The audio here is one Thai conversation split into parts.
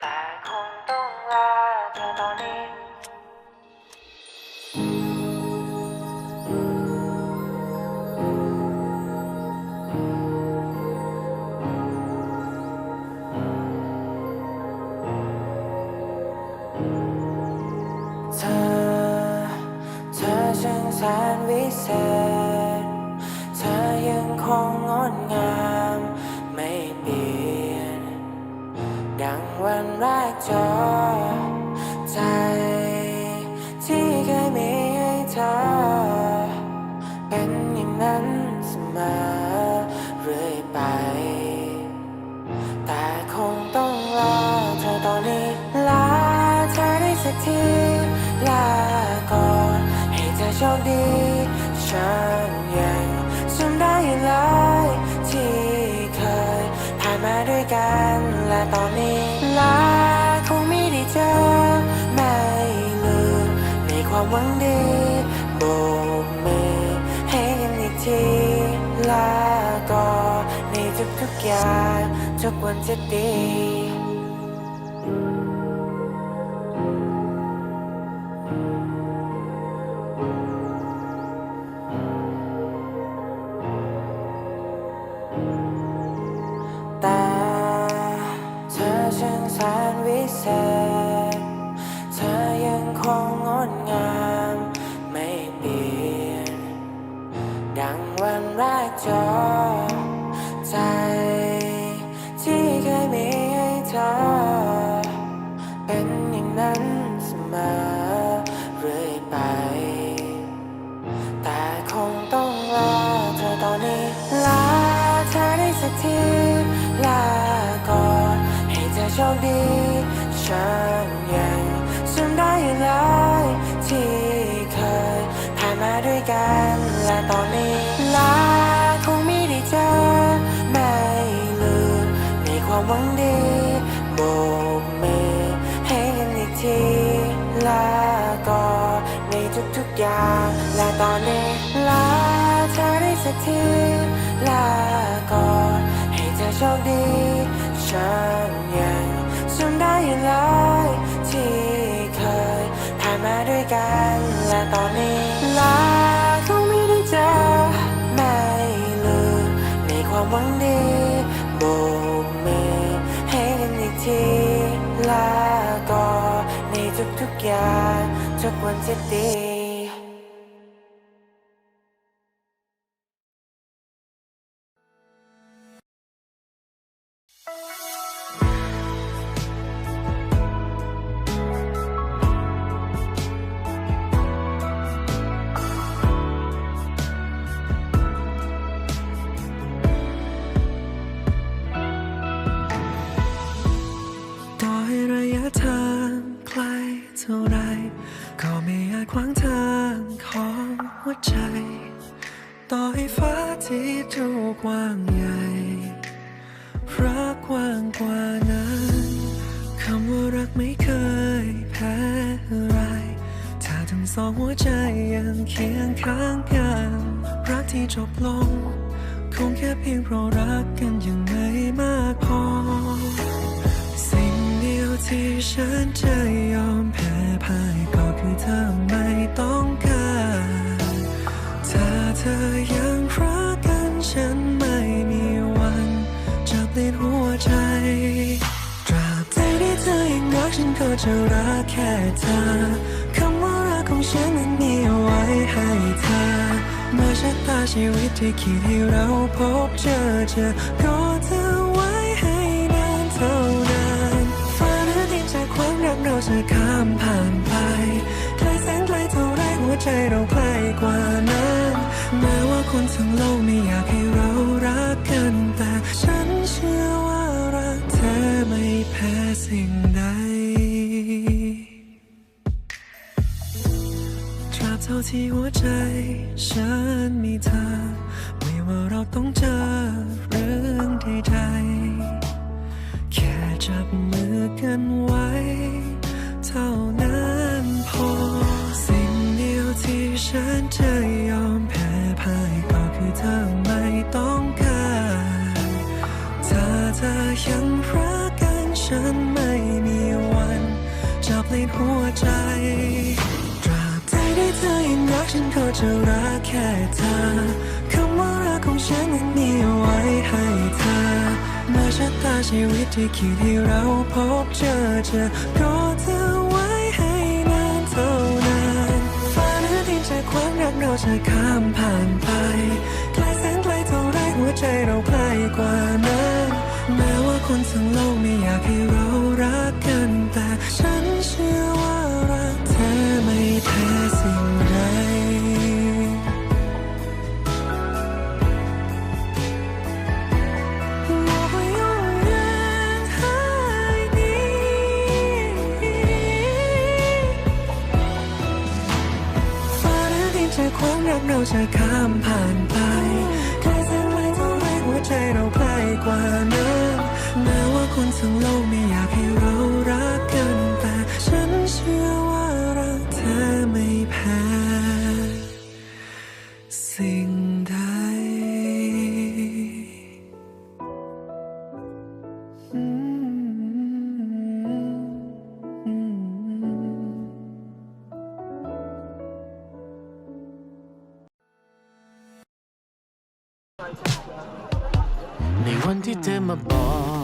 แต่ จอใจ ที่เคยมีให้เธอ เป็นอย่างนั้นเสมอเรื่อยไป แต่คงต้องลาเธอตอนนี้ลาเธอได้สักทีลาก่อนให้เธอโชคดีฉันยังจำได้เลยที่เคยผ่านมาด้วยกันและตอนนี้ ความหวังดีโบกมือให้กันอีกทีลาก่อนในทุกๆอย่างทุกวันจะดีแต่เธอช่างแสนวิเศษ ลาก่อนในทุกๆอย่างและตอนนี้ลาเธอได้สักทีลาก่อนให้เธอโชคดีฉันยังจำได้อยู่เลยที่เคยผ่านมาด้วยกันและตอนนี้ลาคงไม่ได้เจอไม่ลืมในความหวังดีโบกมือให้กันอีกทีลา ทุกๆอย่างทุกวันจะดี คงแค่เพียงเพราะรักกันยังไม่มากพอ สิ่งเดียวที่ฉันจะยอมแพ้พ่ายก็คือเธอไม่ต้องการถ้าเธอยังรักกันฉันไม่มีวันจะเปลี่ยนหัวใจตราบใดที่เธอยังรักฉันก็จะรักแค่เธอ ชีวิตที่คิดให้เราพบเจอเจอก็เธอไว้ให้นานเท่านานฟ้าหรือดินจากความรักเราจะข้ามผ่านไปไกลแสนไกลเท่าไรหัวใจเราใกล้กว่านั้นแม้ว่าคนทั้งโลกไม่อยากให้เรารักกันแต่ฉันเชื่อว่ารักเธอไม่แพ้สิ่ง ราบเท่าที่หัวใจ ฉันมีเธอ ไม่ว่าเราต้องเจอเรื่องใดๆแค่จับมือกันไว้ เท่านั้นพอ สิ่งเดียวที่ฉันจะยอมแพ้พ่ายก็คือเธอไม่ต้องการถ้าเธอยังรักกันฉันไม่มีวันจับเลิดหัวใจ ตราบใดที่เธอยังรักฉันก็จะรักแค่เธอคำว่ารักของฉันนั้นมีเอาไว้ให้เธอเมื่อชะตาชีวิตที่คิดให้เราพบเจอจะรอเธอไว้ให้นานเท่านานฟ้าหรือดินจะความรักเราจะข้ามผ่านไปไกลแสนไกลเท่าไรหัวใจเราใกล้กว่านั้นแม้ว่าคนทั้งโลกไม่อยากให้เรา ทั้งโลกไม่อยากให้เรารักกัน แต่ฉันเชื่อว่ารักเธอไม่แพ้สิ่งใดในวันที่เธอมาบอก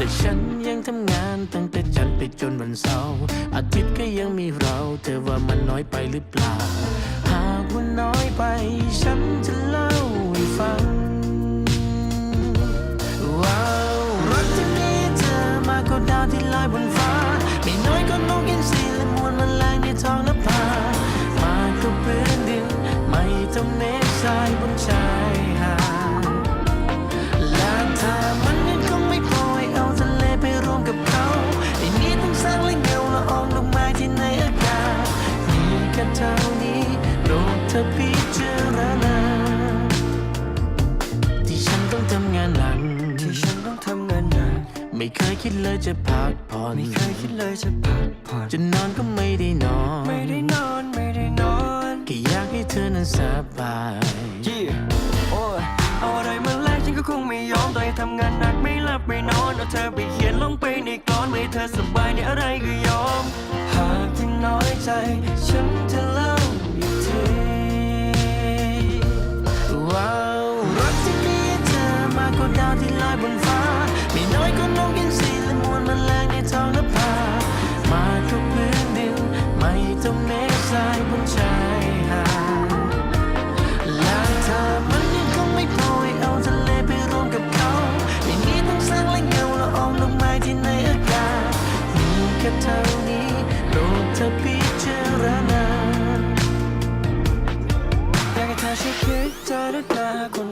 แต่ฉันยังทำงานตั้งแต่จันทร์ไปจนวันเสาร์อาทิตย์ก็ยังมีเรา เธอว่ามันน้อยไปหรือเปล่า หากว่าน้อยไป ฉันจะเล่าให้ฟังว้าวรักที่มีเธอมากกว่าดาวที่ลอยบนฟ้า ไม่น้อยก็นกอินทรีและมวลแมลงในท้องนภามากกว่าพื้นดิน ไม่เท่าเมฆทรายบนชาย เธอพิจารณาที่ฉันต้องทำงานหนักที่ฉันต้องทำงานหนักไม่เคยคิดเลยจะพักผ่อนไม่เคยคิดเลยจะพักผ่อนจะนอนก็ไม่ได้นอน ไม่ได้นอนไม่ได้นอนแค่อยากให้เธอนั้นสบายยี่โอ้ยเอาอะไรมาแลกฉันก็คงไม่ยอมต่อให้ทำงานหนักไม่หลับไม่นอนเอาเธอไปเขียนลงไปในกลอนไม่ให้เธอสบายในอะไรก็ยอม หากที่น้อยใจ ฉันจะเล่าอีก ดาวที่ลอยบนฟ้า ไม่น้อยก็นกอินทรีและมวลแมลงในท้องนภามากกพื้นดิน ไม่เท่าเมฆทรายบนชายหาดและถ้ามันยังคงไม่พอให้เอาทะเลไปรวมกับเขาไม่มีต้องสร้างและเงาละอองดอกไม้ที่ในอากาศมีแค่เท่านี้โปรดเธอพิจารณาอยากให้เธอช่วยคิดเจอด้วยตาคน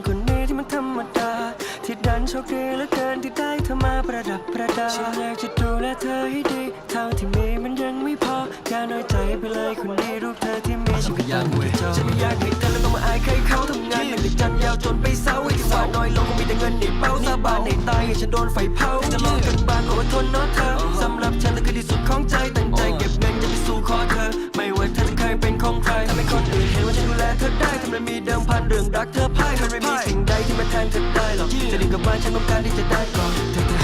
คดีเหลือเกินที่ได้เธอมาประดับประดา ฉันอยากจะดูแลเธอให้ดีเท่าที่มีมันยังไม่พออย่าน้อยใจไปเลยคนนี้รูปเธอที่มีฉันก็ยังไม่จบฉันไม่อยากให้เธอแล้วต้องมาอายใครเขาทำงานหนักแต่จันทร์ยาวจนไปเศร้าไอ้ที่ว่าน้อยลงก็มีแต่เงินในเป้าสาบานในตายให้ฉันโดนไฟเผาจะลองกันบ้างก็อดทนเนาะเธอสำหรับฉันนั่นคือที่สุดของใจตั้งใจเก็บเงินจะไปสู่ขอเธอ ไม่ว่าเธอจะเคยเป็นของใครทำให้คนอื่นเห็นว่าฉันดูแลเธอได้ทำไมมีเดิมพันเรื่องรักเธอพ่ายมันไม่มีสิ่งใดที่มาแทนเธอได้หรอกจะดีกับบ้านฉันต้องการที่จะได้ก่อนแต่ถ้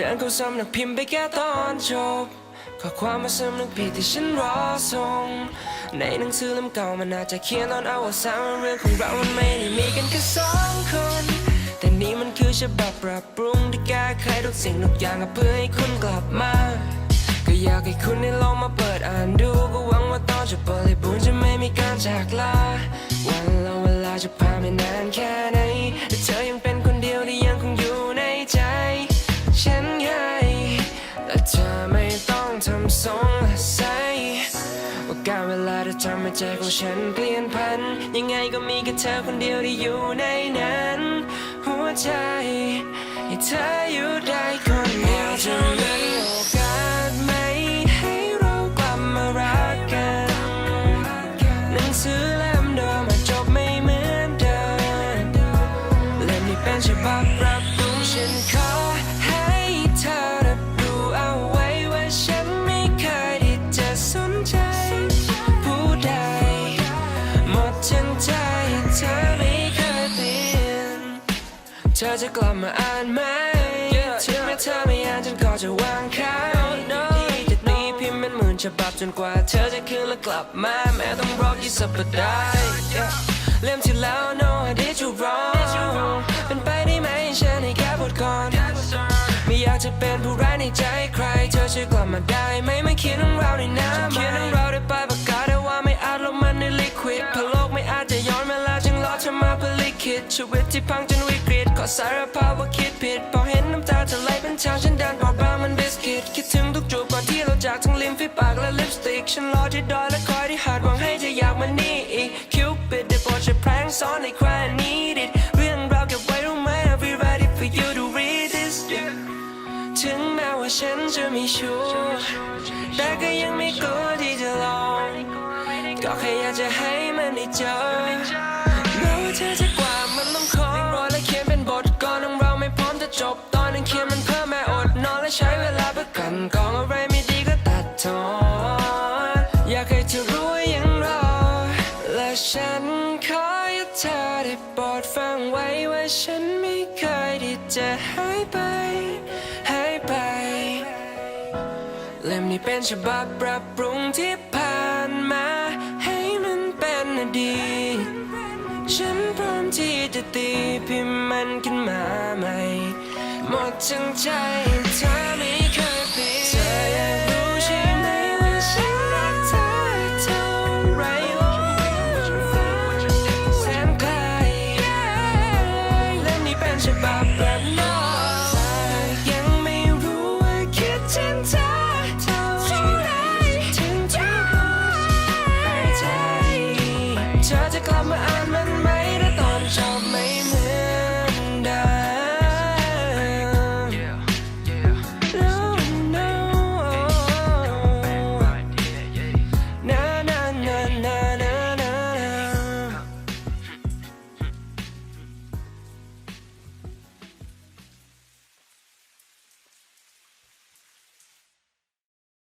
ดินเข้าสำนักพิมพ์ไปแค่ตอนจบข้อความมาสำนึกผิดที่ฉันรอส่งในหนังสือเล่มเก่ามันอาจจะเขียนตอนเอาว่าสามเรื่องของเรามันไม่ได้มีกันแค่สองคน แต่นี่มันคือฉบับปรับปรุงที่แก้ไขทุกสิ่งทุกอย่างเพื่อให้คุณกลับมา ก็อยากให้คุณได้ลองมาเปิดอ่านดูก็หวังว่าตอนจะบริบูรณ์จะไม่มีการจากลา ใจของฉันเปลี่ยนพัน ยังไงก็มีแค่เธอคนเดียวที่อยู่ในนั้น หัวใจให้เธออยู่ได้คนเดียวจะมีโอ กลับมาอ่านไหมถึงแม้เธอไม่อ่านฉันก็จะวางขายจะตีพิมพ์เป็นหมื่นฉบับจนกว่าเธอจะคืนและกลับมาแม้ต้องรอกี่สัปดาห์เล่มที่แล้ว no I did you wrong เป็นไปได้ไหมให้ฉันให้แค่บทก่อนไม่อยากจะเป็นผู้ร้ายในใจใคร เธอช่วยกลับมาได้ไหมไม่เขียนเรื่องราวในน้ำเขียนเรื่องราวได้ปลายปากกาแต่ว่าไม่อาจลงมันในลิควิดเพราะโลกไม่อาจจะย้อนเวลาจึงรอเธอมาเพื่อลิขิตชีวิตที่พังจนวิ กฤตขอสารภาพว่าคิดผิด พอเห็นน้ำตาเธอไหลเป็นทางฉันเดินเบาบางมันบิสกิต คิดถึงทุกจูบก่อนที่เราจากทั้งริมฝีปากและลิปสติก ฉันรอที่ดอยและคอยที่หาดหวังให้เธออยากมานี่อีก คิวปิดได้โปรดช่วยแพร่งซ้อนในใคร need it เรื่องราวเก็บไว้รู้ไหม I'll be ready for you to read this ถึงแม้ว่าฉันจะไม่ชัวร์แต่ก็ยังไม่กลัวที่จะลองก็แค่อยากจะให้มันได้เจอ จบตอนนั้นเขียมันเพิ่มแม่อดนอนและใช้เวลาเพื่อกันกองอะไรไม่ดีก็ตัดทอนอยากให้เธอรู้ว่ายังรอ และฉันขอให้เธอได้โปรดฟังไว้ว่าฉันไม่เคยที่จะหายไปหายไป เล่มนี้เป็นฉบับปรับปรุงที่ผ่านมา ให้มันเป็นอดีตฉันพร้อมที่จะตีพิมพ์มันขึ้นมาใหม่ หมดจังใจเธอไม่